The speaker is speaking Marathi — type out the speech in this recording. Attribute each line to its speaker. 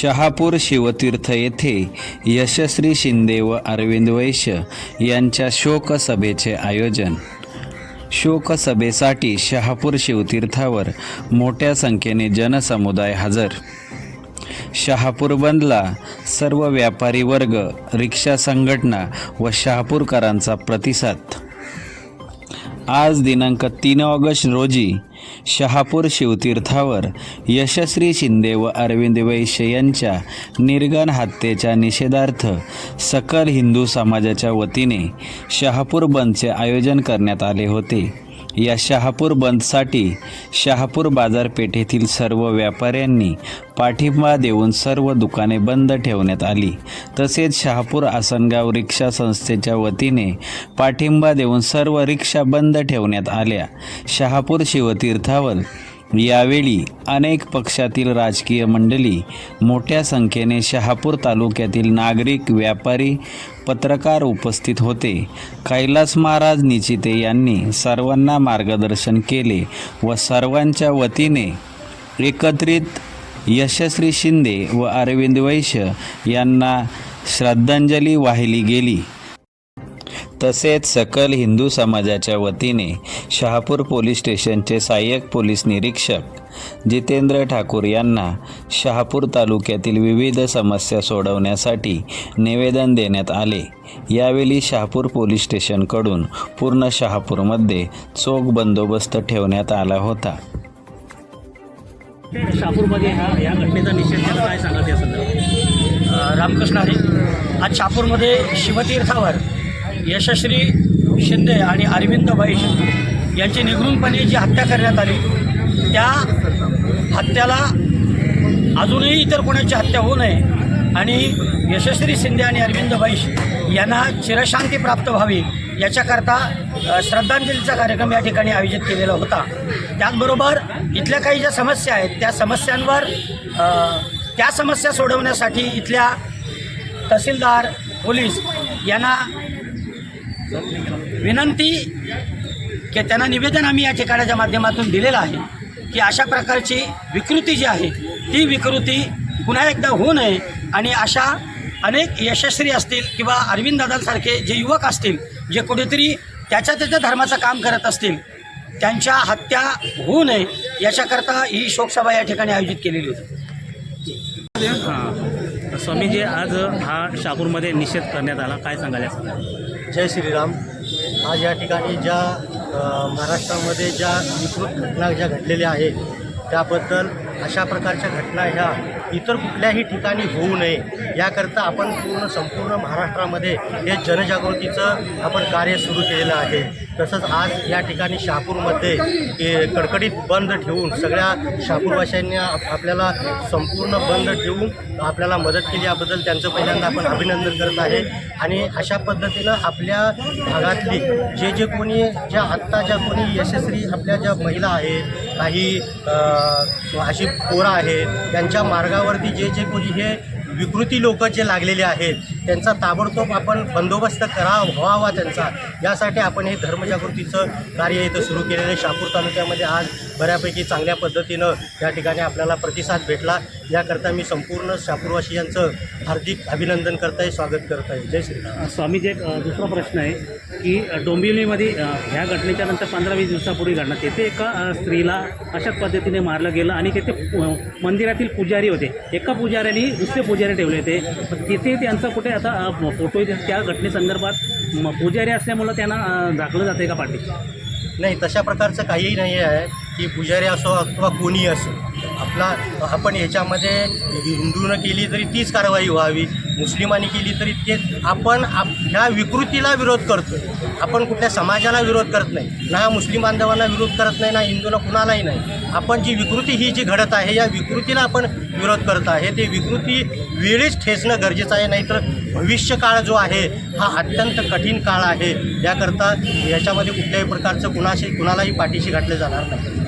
Speaker 1: शहापूर शिवतीर्थ येथे यशस्वी शिंदे व अरविंद वैश्य यांच्या शोकसभेचे आयोजन. शोकसभेसाठी शहापूर शिवतीर्थावर मोठ्या संख्येने जनसमुदाय हजर. शहापूर बंदला सर्व व्यापारी वर्ग रिक्षा संघटना व शहापूरकरांचा प्रतिसाद. आज दिनांक तीन ऑगस्ट रोजी शहापूर शिवतीर्थावर यशस्वी शिंदे व अरविंद वैश्य यांच्या निर्गण हत्येच्या निषेधार्थ सकल हिंदू समाजाच्या वतीने शहापूर बंदचे आयोजन करण्यात आले होते. या शहापूर बंदसाठी शहापूर बाजारपेठेतील सर्व व्यापाऱ्यांनी पाठिंबा देऊन सर्व दुकाने बंद ठेवण्यात आली. तसेच शहापूर आसनगाव रिक्षा संस्थेच्या वतीने पाठिंबा देऊन सर्व रिक्षा बंद ठेवण्यात आल्या. शहापूर शिवतीर्थावर यावेळी अनेक पक्षातील राजकीय मंडळी मोठ्या संख्येने शहापूर तालुक्यातील नागरिक व्यापारी पत्रकार उपस्थित होते. कैलास महाराज निचिते यांनी सर्वांना मार्गदर्शन केले व सर्वांच्या वतीने एकत्रित यशस्वी शिंदे व अरविंद वैश्य यांना श्रद्धांजली वाहिली गेली. तसेच सकल हिंदू समाजाच्या वतीने शहापूर पोलीस स्टेशनचे सहाय्यक पोलीस निरीक्षक जितेंद्र ठाकूर यांना शहापूर तालुक्यातील विविध समस्या सोडवण्यासाठी निवेदन देण्यात आले. यावेळी शहापूर पोलीस स्टेशनकडून पूर्ण शहापूरमध्ये चोख बंदोबस्त ठेवण्यात आला होता.
Speaker 2: शहापूरमध्ये ह्या या घटनेचा निषेध केला काय सांगा त्या संदर्भात?
Speaker 3: रामकृष्ण हरी आज शहापूरमध्ये शिवतीर्थावर यशस्वी शिंदे आणि अरविंद वैश यांची निगृणपणे जी हत्या करण्यात आली त्या हत्याला अजूनही इतर कोणाची हत्या होऊ नये आणि यशस्वी शिंदे आणि अरविंद वैश यांना चिरशांती प्राप्त व्हावी याच्याकरता श्रद्धांजलीचा कार्यक्रम या ठिकाणी आयोजित केलेला होता. त्याचबरोबर इथल्या काही ज्या समस्या आहेत त्या समस्यांवर त्या समस्या सोडवण्यासाठी इथल्या तहसीलदार पोलीस यांना विनंती की त्यांना निवेदन आम्ही या ठिकाणाच्या माध्यमातून दिलेलं आहे की अशा प्रकारची विकृती जी आहे ती विकृती पुन्हा एकदा होऊ नये आणि अशा अनेक यशस्वी असतील किंवा अरविंद दादांसारखे जे युवक असतील जे कुठेतरी त्याच्या त्याच्या धर्माचं काम करत असतील त्यांच्या हत्या होऊ नये याच्याकरता ही शोकसभा या ठिकाणी आयोजित केलेली होती.
Speaker 2: हां. स्वामीजी आज हा शापूरमध्ये निषेध करण्यात आला. काय सांगायला
Speaker 4: जय श्रीराम. आज या ठिकाणी ज्या महाराष्ट्रामध्ये ज्या विकृत घटना ज्या घडलेल्या आहेत त्याबद्दल अशा प्रकारच्या घटना ह्या इतर कुठल्याही ठिकाणी होऊ नये. याकरता आपण पूर्ण संपूर्ण महाराष्ट्रामध्ये हे जनजागृतीचं आपण कार्य सुरू केलेलं आहे. तसंच आज या ठिकाणी शहापूरमध्ये हे कडकडीत बंद ठेवून सगळ्या शहापूरवासियांनी आपल्याला संपूर्ण बंद ठेवून आपल्याला मदत केली याबद्दल त्यांचं पहिल्यांदा आपण अभिनंदन करत आहे. आणि अशा पद्धतीनं आपल्या भागातली जे जे कोणी ज्या आत्ता ज्या कोणी यशस्वी आपल्या ज्या महिला आहेत काही अशी पोरं आहेत त्यांच्या मार्गावरती जे जे कोणी हे विकृती लोक जे लागलेले आहेत त्यांचा ताबडतोब आपण बंदोबस्त करा व्हावा त्यांचा. यासाठी आपण हे धर्मजागृतीचं कार्य इथं सुरू केलेलं आहे. तालुक्यामध्ये आज बऱ्यापैकी चांगल्या पद्धतीनं या ठिकाणी आपल्याला प्रतिसाद भेटला. याकरता मी संपूर्ण शहापूरवासियांचं हार्दिक अभिनंदन करत आहे स्वागत करत आहे जय श्रीराम
Speaker 2: स्वामीजी एक दुसरा प्रश्न आहे की डोंबिवलीमध्ये ह्या घटनेच्या नंतर पंधरा वीस दिवसापूर्वी घडना तेथे एका स्त्रीला अशाच पद्धतीने मारलं गेलं आणि तेथे मंदिरातील पुजारी होते. एका पुजाऱ्यांनी दुसरे पुजारी ठेवले होते. तिथे त्यांचा कुठे आता फोटो त्या घटनेसंदर्भात म, पुजारी असल्यामुळं त्यांना झाकलं जाते का पाठी
Speaker 4: नाही तशा प्रकारचं काहीही नाही आहे. की पुजारी असो किंवा कोणी असो आपला आपण याच्यामध्ये हिंदूनं केली तरी तीच कारवाई व्हावी मुस्लिमांनी केली तरी ते आपण आप ह्या विकृतीला विरोध करतो आपण कुठल्या समाजाला विरोध करत नाही ना मुस्लिम बांधवांना विरोध करत नाही ना हिंदूंना कुणालाही नाही. आपण जी विकृती ही जी घडत आहे या विकृतीला आपण विरोध करत आहे. ते विकृती वेळीच ठेचणं गरजेचं आहे नाहीतर भविष्य काळ जो आहे हा अत्यंत कठीण काळ आहे. याकरता याच्यामध्ये कुठल्याही प्रकारचं कुणाशी कुणालाही पाठीशी घातलं जाणार नाही.